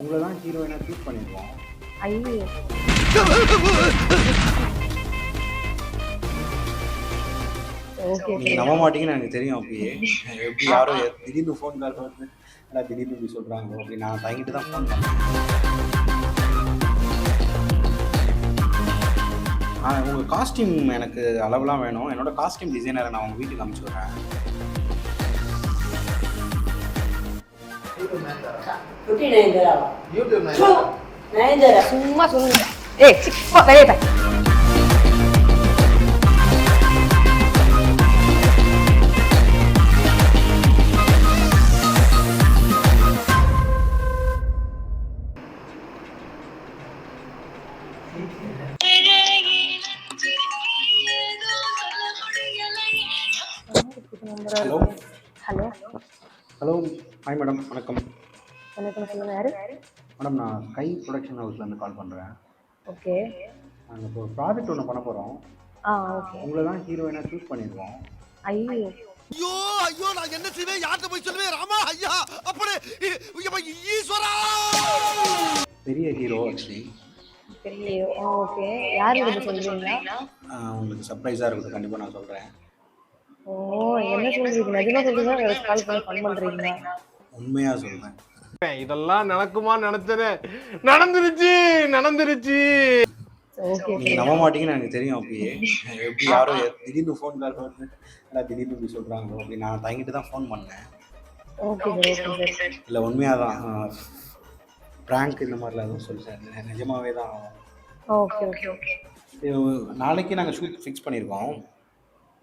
உங்களை தான் ஹீரோயினாக சூஸ் பண்ணிடுவோம். ஐயோ. ஓகே நீங்கள் நம்ப மாட்டீங்கன்னு எனக்கு தெரியும் அப்பயே எப்படி யாரோ திடீர்னு ஃபோன் கால் வருது இல்லை திடீர்னு இப்படி சொல்கிறாங்களோ அப்படி நான் தயங்கிட்டு தான் ஃபோன் பண்ணேன். ஆ உங்கள் காஸ்டியூம் எனக்கு அளவுலாம் வேணும். என்னோட காஸ்டியூம் டிசைனரை நான் உங்கள் வீட்டுக்கு அனுப்பிச்சி விட்றேன். குட்டி நயன்தாராவா யூடியூப் ச்சோ, நயன்தாரா சும்மா சொல்லுங்க ஏய் சி, போ, வெளியே போ. ஹலோ ஹாய் மேடம் வணக்கம். வணக்கம் சொல்லுங்க யாரு? மேடம் நான் கை ப்ரொடக்ஷன் ஹவுஸ்லேருந்து கால் பண்ணுறேன் ஓகே. நாங்கள் இப்போ ஒரு ப்ராஜெக்ட் ஒன்று பண்ண போகிறோம் ஆ ஓகே. உங்களை தான் ஹீரோயினாக சூஸ் பண்ணிடுவோம். ஐயோ. ஐயோ ஐயோ நான் என்ன செய்வேன்? யார்கிட்ட போய் சொல்லுவேன்? ராமா ஐயா அப்படி ஈஸ்வரா! பெரிய ஹீரோ ஆக்சுவலி பெரிய ஓகே. யார் இது சொல்றீங்களா உங்களுக்கு சர்ப்ரைஸாக இருக்குது கண்டிப்பாக நான் சொல்கிறேன் ஓ என்ன சொல்றீங்க? நிஜமா சொல்றீங்க கால் பண்ணி ஃபன் பண்றீங்களா? உண்மையாக சொல்கிறேன் இதெல்லாம் நடக்குமா நினைச்சனே. நடந்துருச்சு நடந்துருச்சு. ஓகே நீங்கள் நம்ப மாட்டீங்கன்னு எனக்கு தெரியும் அப்பயே எப்படி யாரோ திடீர்னு ஃபோன் கால் இல்லை திடீர்னு இப்படி சொல்கிறாங்களோ அப்படி நான் தயங்கிட்டு தான் ஃபோன் பண்ணேன். இல்லை உண்மையாக தான் ப்ராங்க் இந்த மாதிரிலாம் எதுவும் சொல்லிட்டேன். நிஜமாவே தான் நாளைக்கு நாங்கள் ஷூட் ஃபிக்ஸ் பண்ணியிருக்கோம்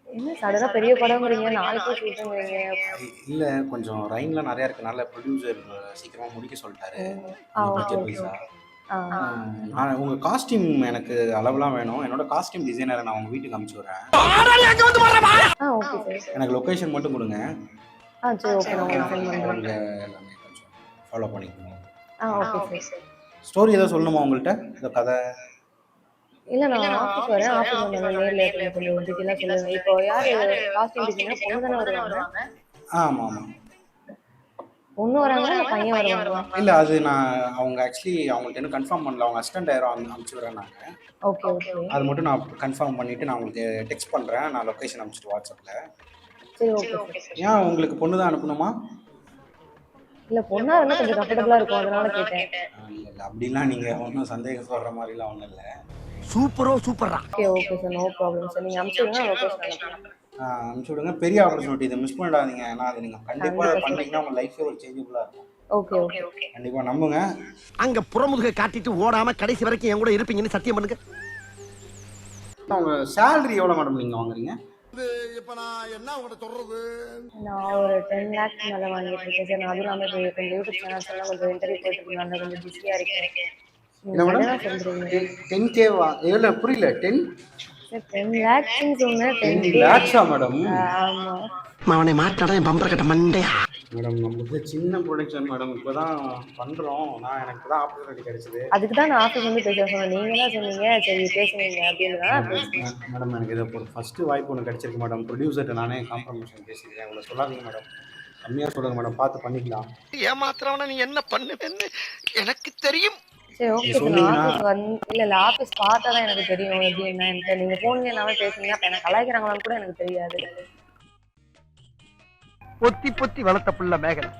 என்ன சடனா பெரிய படம்ங்கிறீங்க? நாளைக்கு ஷூட்டுங்கிறீங்க இல்லை கொஞ்சம் ரைன்லாம் நிறையா இருக்கனால ப்ரொடியூசர் சீக்கிரமாக முடிக்க சொல்லிட்டாரு. நான் உங்கள் காஸ்டியூம் எனக்கு அளவுலாம் வேணும். என்னோட காஸ்டியூம் டிசைனரை நான் உங்கள் வீட்டுக்கு அனுப்பிச்சி விட்றேன். ஆ ஓகே சார் எனக்கு லொக்கேஷன் மட்டும் கொடுங்க. ஆ சரி ஓகே நான் உங்களுக்கு எல்லாமே கொஞ்சம் ஃபாலோ பண்ணிக்கணும். ஆ ஓகே சார் ஸ்டோரி ஏதோ சொல்லணுமா உங்கள்கிட்ட இந்த கதை? இல்ல நான் ஆஃபீஸ் வரேன். ஆஃபீஸ் வந்து நேர்ல கொஞ்சம் டீட்டெயிலாக சொல்லுங்க இப்போ யாரு காஸ்டியூம் டிசைனர் பொண்ணு தானே வருவாங்க. ஆமாம். ஆமாம் பொண்ணு வராங்களா இல்ல பையன் வருவாங்களா இல்லை அது நான் அவங்க ஆக்சுவலி அவங்கள்ட்ட இன்னும் கன்ஃபார்ம் பண்ணல. அவங்க அசிஸ்டன்ட் யாரோ அனு- அனுப்பிச்சி விட்றேன் நாங்கள் ஓகே ஓகே. அது மட்டும் நான் கன்ஃபார்ம் பண்ணிவிட்டு நான் உங்களுக்கு டெக்ஸ்ட் பண்ணுறேன் நான் லொக்கேஷன் அனுப்பிச்சிட்டு வாட்ஸ்அப்பில் சரி ஓகே ஏன் உங்களுக்கு பொண்ணு தான் அனுப்பணுமா? இல்ல பொண்ணா இருந்தா கொஞ்சம் கம்ஃபர்டபுளா இருக்கும் அதனால கேட்டேன். இல்லை இல்லை அப்படிலாம் நீங்கள் ஒன்றும் சந்தேகப்படுற மாதிரிலாம் ஒன்றும் இல்லை. சூப்பரோ சூப்பரா okay okay sir no problem sir நீங்க அனுப்பிச்சுடுங்க லொகேஷன் அனுப்பிச்சி விடுங்க. பெரிய ஆப்பர்ச்சுனிட்டி இதை மிஸ் பண்ணிடாதீங்க. ஏன்னா அது நீங்கள் கண்டிப்பாக பண்ணீங்கன்னா உங்கள் லைஃபே ஒரு சேஞ்சபிளாக இருக்கும். ஓகே ஓகே கண்டிப்பாக நம்புங்க. அங்க புறமுதுக காட்டிட்டு ஓடாம கடைசி வரைக்கும் என் கூட இருப்பீங்கன்னு சத்தியம் பண்ணுங்க. அவங்க சேலரி எவ்வளோ மேடம் நீங்கள் வாங்குறீங்க? இப்ப நான் என்ன உங்கள்ட்ட சொல்றது? நான் ஒரு டென் லேக்ஸ் மேல வாங்கிட்டு இருக்கேன். சார் நான் அதுவும் இல்லாம இப்போ கொஞ்சம் யூடியூப் சேனல்ஸ் எல்லாம் கொஞ்சம் இன்டர்வியூ போயிட்டு இருக்கேன் கொஞ்சம் பிஸியா இருக்கேன். என்ன மேடம்? டென் கே வா? இல்லை புரியல. டென் டென் சொன்னேன் லேக்ஸா மேடம் ஆமா. அவனை மாட்டாடா என் பம்பர கட்ட மண்டையா? மேடம் நம்மளுக்கு சின்ன ப்ரொடக்ஷன் மேடம் இப்போ தான் பண்ணுறோம் நான் எனக்கு தான் ஆப்பர்ச்சுனிட்டி கிடைச்சது. அதுக்கு தான் நான் ஆஃபீஸ் வந்து பேச சொன்னேன். நீங்க தான் சொன்னீங்க? சரி பேசுனீங்க அப்படின்னு மேடம் எனக்கு இதை ஒரு ஃபஸ்ட்டு வாய்ப்பு ஒன்று கிடைச்சிருக்கு மேடம் ப்ரொடியூசர்கிட்ட நானே காம்ப்ரமைஷன் பேசிக்கிறேன். உங்களை சொல்லாதீங்க மேடம் கம்மியாக சொல்லுங்கள் மேடம் பார்த்து பண்ணிக்கலாம். ஏமாத்துறவன நீ என்ன பண்ணுவேன்னு எனக்கு தெரியும். சரி ஓகே ஆஃபீஸ் வந்து இல்ல இல்ல ஆஃபீஸ் பார்த்தா தான் எனக்கு தெரியும் எப்படி என்னன்ட்டு நீங்க போன்ல எல்லாமே பேசுனீங்க அப்ப எனக்கு கலாய்க்கிறாங்களான்னு கூட எனக்கு தெரியாது. பொத்தி பொத்தி வளர்த்த புள்ள மேகன்.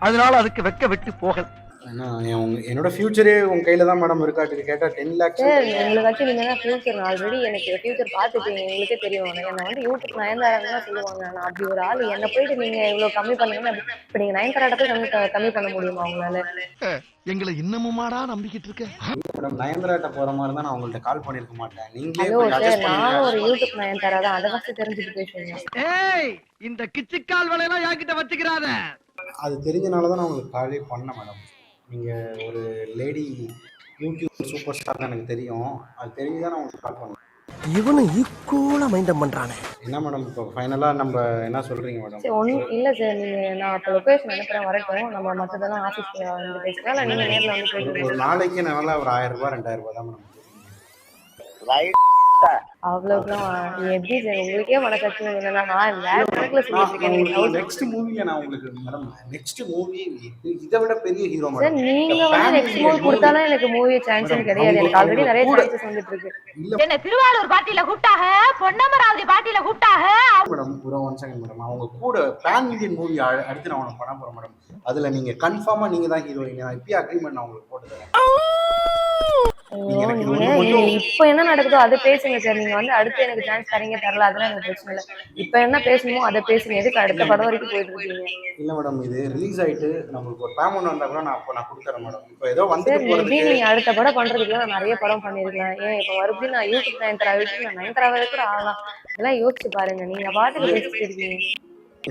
அதனால அதுக்கு வெக்க வெட்டு போகல. ஏன்னா உங்க- என்னோட ஃபியூச்சரே உங்கள் கையில் தான் மேடம் இருக்காட்டு கேட்டால் டென் லேக்ஸ் சார் உங்களுக்காச்சும் நீங்க தான் ஃபியூச்சர் ஆல்ரெடி எனக்கு ஃபியூச்சர் பார்த்துப்பீங்க உங்களுக்கே தெரியும். என்ன வந்து யூடியூப் நயன்தாரான்னு தான் சொல்லுவாங்க. நான் அப்படி ஒரு ஆள். என்ன போயிட்டு நீங்க இவ்வளவு கம்மி பண்ணுங்கன்னா இப்ப நீங்க நயன்தாராட்ட போய் கம்மி கம்மி பண்ண முடியுமா உங்களால? எங்களை இன்னமுமாடா நம்பிக்கிட்டு இருக்க? மேடம் நயன்தராட்ட போகிற மாதிரி தான் நான் உங்கள்கிட்ட கால் பண்ணியிருக்க மாட்டேன். நீங்களே கொஞ்சம் பண்ணுங்க. ஒரு யூடியூப் நயன்தாரா? தான் அதை ஃபஸ்ட்டு தெரிஞ்சுட்டு பேசுவீங்க ஏய் இந்த கிச்சிக்கால் வேலையெல்லாம் என்கிட்ட வச்சுக்கிறாத. அது தெரிஞ்சனால தான் நான் உங்களுக்கு காலே பண்ணேன் மேடம் நீங்கள் ஒரு லேடி யூடியூப் சூப்பர் ஸ்டார் தான் எனக்கு தெரியும். அது தெரிஞ்சு தான் நான் உங்களுக்கு கால் பண்ணேன். இவனும் ஈக்குவலா மைண்டம் பண்றானே. என்ன மேடம் இப்போ ஃபைனலாக நம்ம என்ன சொல்கிறீங்க மேடம் சரி ஒன்றும் இல்லை சார் நீங்கள் நான் அப்போ லொக்கேஷன் அனுப்புகிறேன் வரட்டும் நம்ம மற்றதெல்லாம் ஆஃபீஸ்க்கு வந்து பேசிக்கலாம். இல்லை நீங்கள் நேரில் வந்து ஒரு நாளைக்கு நல்லா ஒரு ஆயிரம் ரூபாய் ரெண்டாயிரம் ரூபாய் தான் மேடம் அவ்வளவுக்குலாம் எப்படி உங்களுக்கே மனசாட்சி நான் கணக்குல doubt. நெக்ஸ்ட் மூவியை நான் உங்களுக்கு மேடம் நெக்ஸ்ட் மூவி இதை விட பெரிய ஹீரோ சார் மேடம் நீங்க வந்து நெக்ஸ்ட் மூவி கொடுத்தாலும் எனக்கு மூவி சான்ஸ் கிடையாது. எனக்கு ஆல்ரெடி நிறைய சான்சஸ் வந்துட்டு இருக்கு. இல்ல. என்ன திருவாரூர் பாட்டியில கூப்பிட்டாக பொன்னமராவதி பாட்டியில மேடம் ஒரு ஒன் செகண்ட் மேடம் அவங்க கூட பேன் இந்தியன் மூவி அடுத்து நான் உனக்கு பண்ண போறேன் மேடம் அதுல நீங்க கன்ஃபார்மா நீங்க தான் ஹீரோயின் நான் இப்பயே அக்ரிமெண்ட் நான் உங்களுக்கு போட்டு தரேன். இப்ப என்ன நடக்குதோ அதை பேசுங்க சார். நீங்க வந்து அடுத்து எனக்கு சான்ஸ் தரீங்க தரல அதெல்லாம் எனக்கு பிரச்சனை இல்லை. இப்ப என்ன பேசணுமோ அதை பேசுங்க. எதுக்கு அடுத்த படம் வரைக்கும் போயிட்டு இருக்கீங்க? இல்ல மேடம் இது ரிலீஸ் ஆயிட்டு நம்மளுக்கு ஒரு பேமெண்ட் வந்தா கூட நான் அப்போ நான் கொடுத்துறேன் மேடம் இப்போ ஏதோ வந்துட்டு மேபி நீங்க அடுத்த படம் பண்றதுக்குலாம் நான் நிறைய படம் பண்ணிருக்கலாம். ஏன் இப்ப மறுபடியும் நான் யூடியூப் நயன்தரா வச்சு நான் நயன்தரா வரைக்கும் ஆகலாம். இதெல்லாம் யோசிச்சு பாருங்க. நீங்க பாட்டுக்கு பேசிட்டு இருக்கீங்க.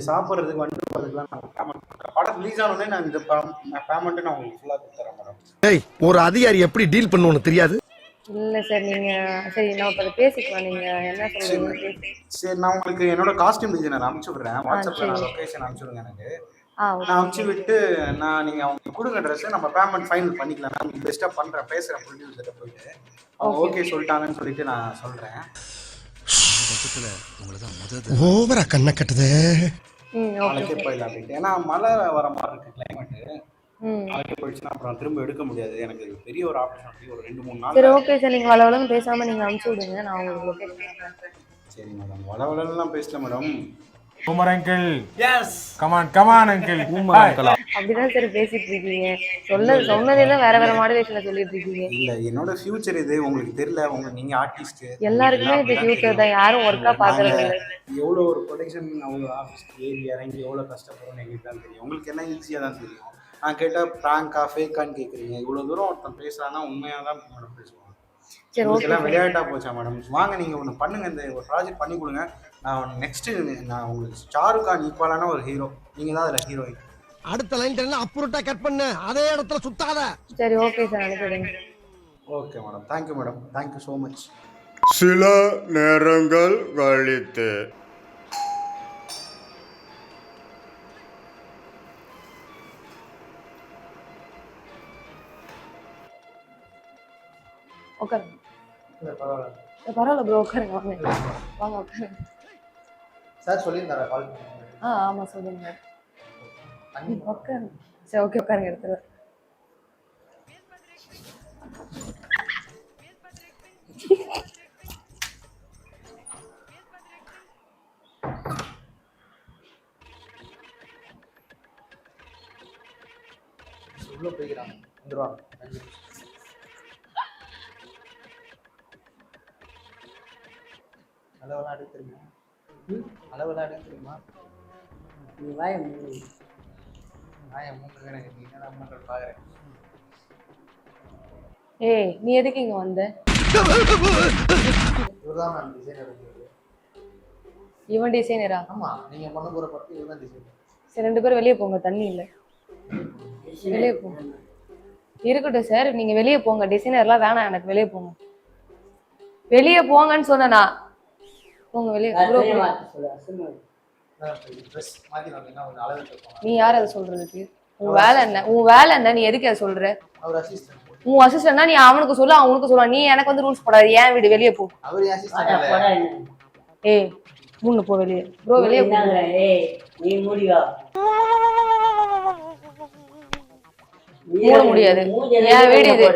சாப்பிட்றதுக்கு வந்துட்டு போறதுக்குலாம் நான் பேமெண்ட் படம் ரிலீஸ் ஆனோடனே நான் இந்த பேமெண்ட்டை நான் உங்களுக்கு ஃபுல்லாக கொடுத்துறேன் மேடம் ஏய் ஒரு அதிகாரி எப்படி டீல் பண்ணுவோன்னு தெரியாது? இல்ல சார் நீங்க சரி நான் இப்ப பேசிக்கலாம். நீங்க என்ன சொல்றீங்க? பேசி. சரி நான் உங்களுக்கு என்னோட காஸ்டியூம் டிசைனர் அனுப்பிச்சு விடுறேன். வாட்ஸ்அப்ல நான் சரி. லொகேஷன் அனுப்பிச்சு விடுங்க எனக்கு. ஆ ஓகே நான் அனுப்பிச்சு விட்டு நான் நீங்க அவங்க கொடுங்க ட்ரெஸ் நம்ம பேமெண்ட் ஃபைனல் பண்ணிக்கலாம். நான் உங்களுக்கு பெஸ்ட்டாக பண்றேன். பேசுறேன் ப்ரொடியூசர்கிட்ட போயிட்டு. அவங்க. ஓகே சொல்லிட்டாங்கன்னு சொல்லிட்டு நான் சொல்றேன். ஓவரா கண்ண கட்டுதே. நாளைக்கே போயிடலாம் அப்படின்ட்டு. ஏன்னா மழை வர மாதிரி இருக்கு கிளைமேட்டு ம். நாளைக்கே போயிடுச்சுன்னா அப்புறம் திரும்ப எடுக்க முடியாது. எனக்கு இது பெரிய ஒரு ஆப்பர்ச்சுனிட்டி ஒரு ரெண்டு மூணு சரி நாள் ஓகே சார் நீங்க வளவளன்னு பேசாம நீங்க அனுப்பிச்சு விடுங்க. நான் உங்களுக்கு லொகேஷன் சரி மேடம் வள வளலாம் பேசல madam boomer uncle yes come on come on uncle boomer uncle அப்படிதான் சார் பேசிட்டு இருக்கீங்க. சொல்ல சொன்னதெல்லாம் வேற வேற மாடுலேஷன்ல சொல்லிட்டு இருக்கீங்க. இல்ல என்னோட ஃபியூச்சர் இது உங்களுக்கு தெரியல. உங்க நீங்க ஆர்டிஸ்ட் எல்லாருக்குமே இது ஃபியூச்சர் தான். யாரும் ஒர்க்கா பாக்குறது இல்லை. எவ்வளோ ஒரு ப்ரொடக்ஷன் அவங்க ஆஃபீஸ் ஏறி இறங்கி எவ்வளோ கஷ்டப்படுறோம்னு எங்களுக்கு தான் தெரியும். உங்களுக்கு என்ன ஈஸியாக தான் தெரியும். நான் கேட்டால் ப்ராங்கா ஃபேக்கான்னு கேட்குறீங்க இவ்வளோ தூரம் ஒருத்தன் பேசுறான்னா உண்மையாக தான் மேடம் பேசுவாங்க. சரி ஓகே விளையாட்டா போச்சா மேடம் வாங்க நீங்க ஒன்று பண்ணுங்க. இந்த ஒரு ப்ராஜெக்ட் பண்ணி கொடுங்க. நான் நெக்ஸ்ட் நான் உங்களுக்கு ஷாருக் கான் ஈக்குவலான ஒரு ஹீரோ நீங்க தான் அதில் ஹீரோயின் அடுத்த லைன் எல்லாம் அப்புறட்டா கட் பண்ணு. அதே இடத்துல சுத்தாத. சரி ஓகே சார் அனுப்பிடுங்க. Okay madam thank you madam thank you so much சில நேரங்கள் கழித்து உட்காருங்க. பரவாயில்ல. ப்ரோ உட்காருங்க வாங்க. வாங்க உட்காருங்க. சார் சொல்லியிருந்தாரா கால் ஆ ஆமா சொல்லுங்க உட்காருங்க. சரி ஓகே உட்காருங்க எடுத்துரு உள்ள போய்க்கிறாங்க. வந்துருவாங்க அளவெல்லாம் எடுக்க தெரியுமா அளவெல்லாம் எடுக்க தெரியுமா நீ வாய ஏய் நீ எதுக்கு இங்க வந்த? இவன் டிசைனரா ஆமா நீங்க பண்ண போற படத்து இவர் தான் டிசைனர் சரி ரெண்டு பேரும் வெளியே போங்க தண்ணி இல்ல. வெளியே போங்க இருக்கட்டும் சார் நீங்க வெளியே போங்க. டிசைனர்லாம் வேணாம் எனக்கு வெளியே போங்க. வெளியே போங்கன்னு சொன்னேனா? போங்க வெளியே. நீ யார் அதை சொல்றதுக்கு உன் வேலை என்ன? உன் வேலை என்ன? நீ எதுக்கு அதை சொல்ற? அவர் அசிஸ்டன்ட் உன் அசிஸ்டன்ட்னா நீ அவனுக்கு சொல்லு அவனுக்கு சொல்ல. நீ எனக்கு வந்து ரூல்ஸ் போடாது. ஏன் வீடு வெளியே போ. ஏய் மூணு போ வெளியே. ப்ரோ வெளியே போ. என்னங்கிற, ஏய், நீ மூடி முடியாது. என் வீடு இது?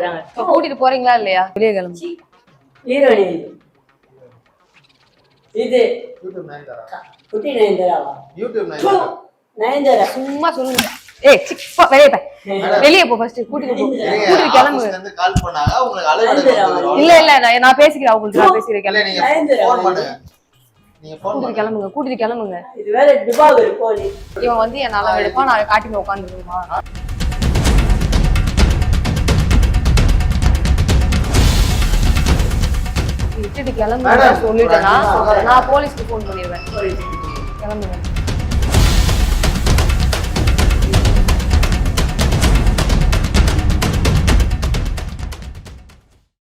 கூட்டிட்டு போறீங்களா இல்லையா? வெளியே கிளம்பு. இது. குட்டி நயன்தாராவா யூடியூப் நயன்தாரா? சும்மா சொல்லுங்க. ஏய் சிக் போ வெளியே போ வெளியே போ ஃபர்ஸ்ட் கூட்டிட்டு போ. கூட்டிட்டு கிளம்பு. கால் பண்ணாங்க உங்களுக்கு. இல்ல இல்ல நான் பேசிக்கிறேன் அவங்களுக்கு நான் பேசிக்கிறேன் இல்ல கிளம்பு நீங்க நயன்தாரா ஃபோன் பண்ணுங்க நீங்க ஃபோன் கூட்டிட்டு கிளம்புங்க கூட்டிட்டு கிளம்புங்க. இது வேற டிபாகர் போலி இவன் வந்து என் நல்லா எடுப்பான் நான் காட்டிட்டு உட்காந்துருமா விட்டுட்டு மேடம், சொல்லிட்டேன்னா நான் போலீஸ்க்கு ஃபோன் பண்ணிடுவேன். கிளம்புங்க